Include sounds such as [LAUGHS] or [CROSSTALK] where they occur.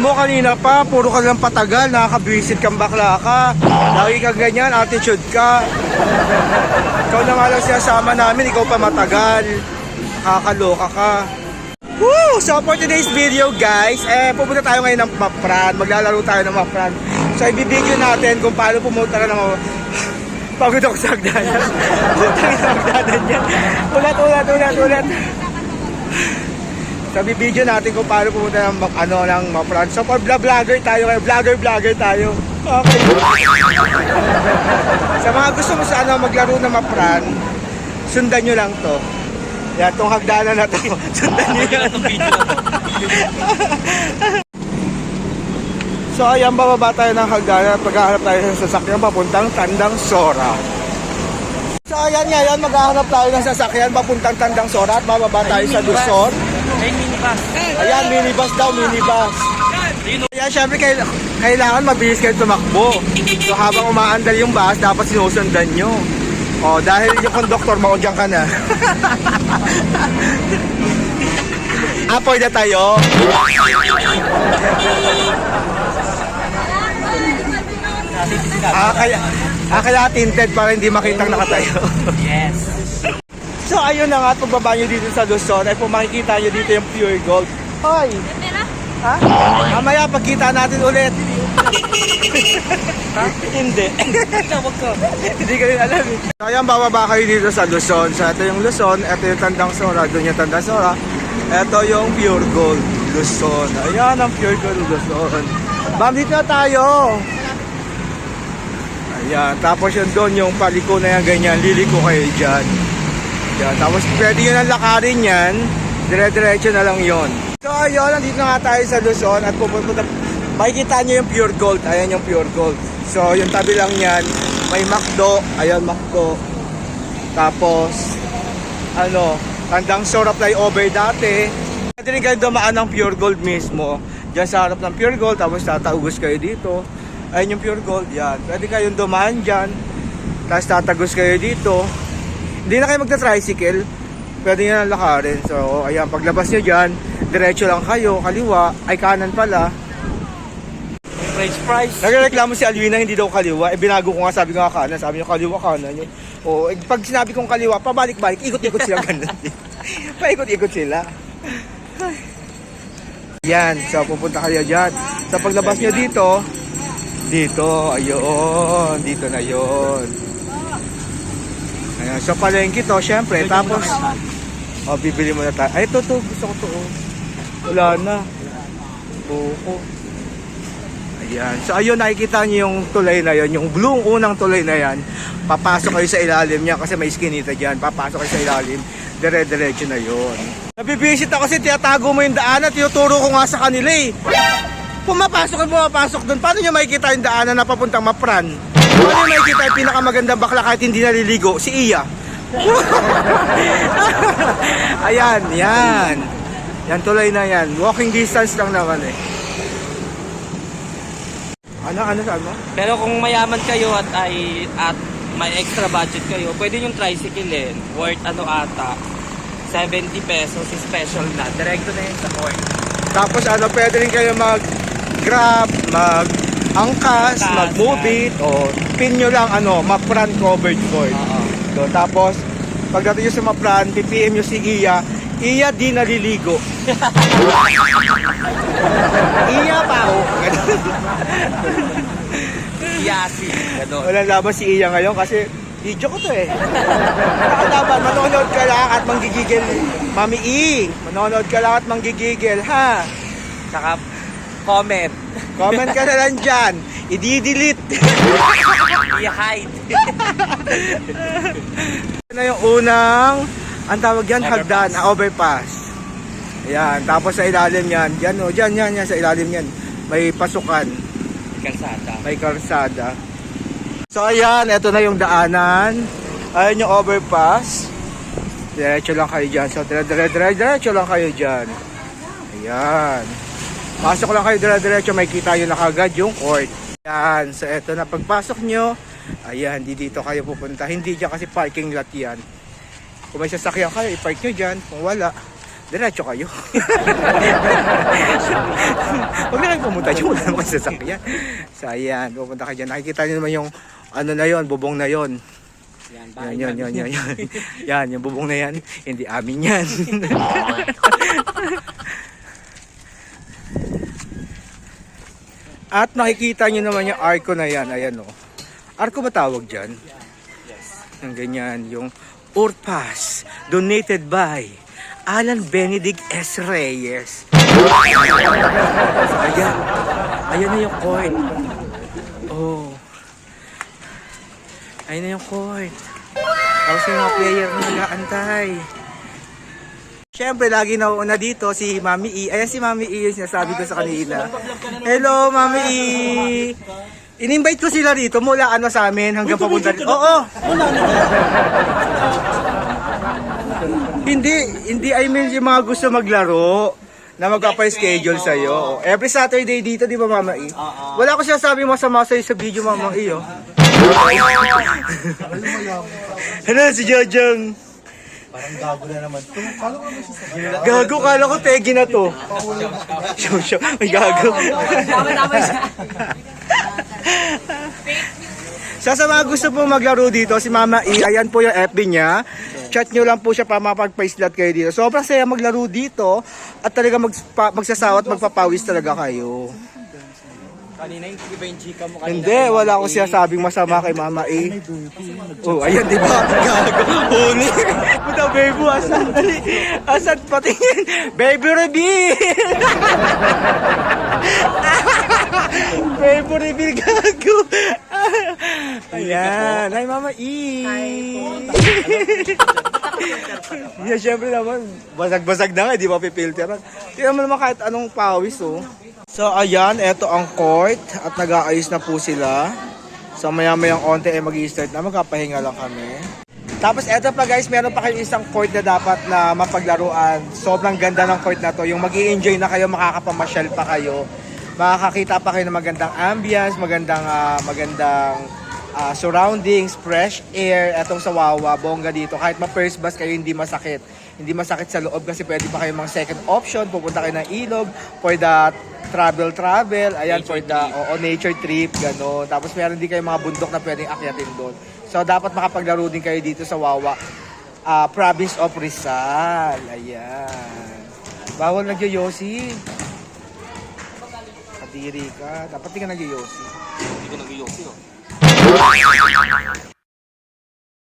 mo kanina pa, puro ka lang patagal, nakakabwisit kang bakla ka. Lagi ka ganyan, attitude ka. Ikaw na nga lang sinasama namin, ikaw pa matagal. Kakaloka ka. Woo! So for today's video guys, eh pupunta tayo ngayon ng Mapran. Maglalaro tayo ng Mapran. So ibibideo natin kung paano pumunta ka ng Pagod ako sa hagdanan. [LAUGHS] Putang ina, hagdanan yan. Ulat, ulat, ulat, ulat. So bibideo natin kung paano pumunta ng ano ng Mapran. So for vlog- vlogger tayo ngayon, vlogger vlogger tayo. Okay. [LAUGHS] sa mga gusto mo sa ano maglaro ng Mapran, sundan nyo lang to. Yan, tong hagdanan na to. [LAUGHS] Sundan nyo yan. [LAUGHS] So ayan, bababa tayo ng hagdanan at maghahanap tayo ng sasakyan papuntang Tandang Sora. So ayan ngayon, maghahanap tayo ng sasakyan papuntang Tandang Sora at bababa tayo sa Luzon. Minibus. Ayan, minibus daw, minibus. Ayan, syempre kail- kailangan mabilis kayo tumakbo. So habang umaandal yung bus, dapat sinusundan nyo. O, dahil yung conductor, maudyan ka na. [LAUGHS] Apoy na tayo. Ah, kaya, ah, kaya tinted para hindi makitang nakatayo. Yes. So ayun na nga, at pagbaba nyo dito sa Luzon, ay kung makikita nyo dito yung pure gold. Hoy! Ha? Mamaya pagkita natin ulit. ha? Hindi. Tawag ko. Hindi ko rin alam eh. So ayan, bababa kayo dito sa Luzon. So ito yung Luzon, ito yung Tandang Sora, doon yung Tandang Sora. Ito yung pure gold Luzon. Ayan ang pure gold Luzon. Ma'am, dito na tayo. Ayan, tapos yun doon yung paliko na yan ganyan, liliko kayo dyan. Yan, tapos pwede yun ang lakarin yan, dire-diretso na lang yon. So ayun, nandito na nga tayo sa Luzon at pupunta, makikita nyo yung pure gold, ayan yung pure gold. So yung tabi lang yan, may McDo, ayan McDo. Tapos, ano, tandang Sora flyover dati. Pwede rin kayo dumaan ng pure gold mismo. Diyan sa harap ng pure gold, tapos tataugos kayo dito. Ayun yung pure gold, yan. Pwede kayong dumaan dyan. Tapos tatagos kayo dito. Hindi na kayo magta-tricycle. Pwede nyo na lakarin. So, ayan, paglabas nyo dyan, diretso lang kayo, kaliwa, ay kanan pala. French fries. Nagreklamo si Alwina, hindi daw kaliwa. Eh, binago ko nga, sabi ko nga kanan. Sabi niya, kaliwa, kanan. Yun. O, eh, pag sinabi kong kaliwa, pabalik-balik, ikot-ikot sila ganun. [LAUGHS] Paikot-ikot sila. Yan, so pupunta kayo dyan. Sa paglabas nyo dito, dito, ayun, dito na yon. Ayan, so palengke to, syempre, tapos, oh, bibili mo na tayo. Ay, ito, to, gusto ko to, oh. Wala na. Buko. Ayan. So ayun, nakikita niyo yung tulay na yon, yung blue unang tulay na yan. Papasok kayo sa ilalim niya kasi may skinita diyan. Papasok kayo sa ilalim. Dire-diretso na yon. Nabibisit ako kasi tiyatago mo yung daan at tinuturo ko nga sa kanila eh. Pumapasok at pumapasok doon. Paano niyo makikita yung daanan na papuntang Mapran? Paano niyo makikita yung pinakamagandang bakla kahit hindi naliligo? Si Iya. [LAUGHS] Ayan, yan. Yan tuloy na yan. Walking distance lang naman eh. Ano, ano saan mo? Pero kung mayaman kayo at ay at may extra budget kayo, pwede yung tricycle Worth ano ata, 70 pesos special na. Direkto na yun sa court. Tapos ano, pwede rin kayo mag grab, mag angkas, Angkas, mag move it, o pin nyo lang ano, mapran covered board. Oo. So, tapos, pagdating nyo sa mapran, PPM nyo si Iya, Iya di naliligo. [LAUGHS] iya pa ako. Yasi. Ganon. Walang laban si Iya ngayon kasi video ko to eh. Nakalaban, manonood ka lang at manggigigil. Mami E, manonood ka lang at manggigigil, ha? Saka comment. Comment ka na lang dyan. I-delete. I-hide. Ito na yung unang, ang tawag yan, Overpass. hagdan, ah, overpass. Ayan, tapos sa ilalim yan, yan o, dyan, yan, yan, sa ilalim yan. May pasukan, Kalsada. may karsada. So ayan, ito na yung daanan. Ayan yung overpass. Diretso lang kayo dyan. So dire dire dire lang kayo dyan. Ayan. Pasok lang kayo dire diretso, may kita yun na kagad yung court. Ayan, so eto na pagpasok nyo, ayan, di dito kayo pupunta. Hindi dyan kasi parking lot yan. Kung may sasakyan kayo, i-park nyo dyan. Kung wala, diretso kayo. [LAUGHS] Huwag na kayo pumunta dyan, wala naman sasakyan. So ayan, pupunta ka dyan. Nakikita nyo naman yung ano na yon, bubong na yon. Yan, Yan, yan, yan, yan, yan. yan, yung bubong na yan, hindi amin yan. [LAUGHS] At nakikita nyo naman yung arko na yan, ayan o. Arko ba tawag dyan? Yes. Yung ganyan, yung Urpas, donated by Alan Benedict S. Reyes. Ayan, ayan na yung court. Oh. Ayan na yung court. Tapos yung mga player na nag-aantay. Siyempre, lagi nauuna dito si Mami E. Ayan si Mami E yung sinasabi ko sa kanila. Hello, Mami E! In-invite ko sila rito mula ano sa amin hanggang papunta dito. Oo! hindi, hindi I mean yung mga gusto maglaro na magpapa-schedule sa'yo. Every Saturday dito, di ba Mama E? Wala ko sinasabi masama sa'yo sa video Mama E, oh. [LAUGHS] Ano si Jojong? Parang gago na naman. Kala ko ano siya Gago, kala ko tegi na to. Show, show. May gago. Sa sa mga gusto po maglaro dito, si Mama E, ayan po yung FB niya. Chat nyo lang po siya para mapag-paislat kayo dito. Sobrang saya maglaro dito at talaga magpa, magsasawa at magpapawis talaga kayo. Kanina yung iba yung chika mo kanina. Hindi, wala akong sinasabing masama kay Mama E. Oh, ayan, di ba? [LAUGHS] Gago. Huli. Puta, baby, asan? [LAUGHS] Asan patingin? Baby reveal! [LAUGHS] baby reveal, gago. Ayan. Hi, Mama E. [LAUGHS] yeah, syempre naman, basag-basag na nga, di ba pipilteran? Tingnan mo naman kahit anong pawis, oh. So ayan, eto ang court at nag-aayos na po sila. So maya mayang onte ay mag start na, magkapahinga lang kami. Tapos eto pa guys, meron pa kayo isang court na dapat na mapaglaruan. Sobrang ganda ng court na to. Yung mag enjoy na kayo, makakapamasyal pa kayo. Makakakita pa kayo ng magandang ambience, magandang ah, magandang ah, surroundings, fresh air. Etong sa Wawa, bongga dito. Kahit ma-first bus kayo, hindi masakit. Hindi masakit sa loob kasi pwede pa kayo mga second option. Pupunta kayo ng ilog for the travel travel. Ayan, for the oo, nature trip, gano'n. Tapos meron din kayo mga bundok na pwedeng akyatin doon. So dapat makapaglaro din kayo dito sa Wawa. ah, province of Rizal. Ayan. Bawal nagyoyosi. Kadiri ka. Dapat di ka nagyoyosi. Hindi ko nag-iyosi oh. [LAUGHS]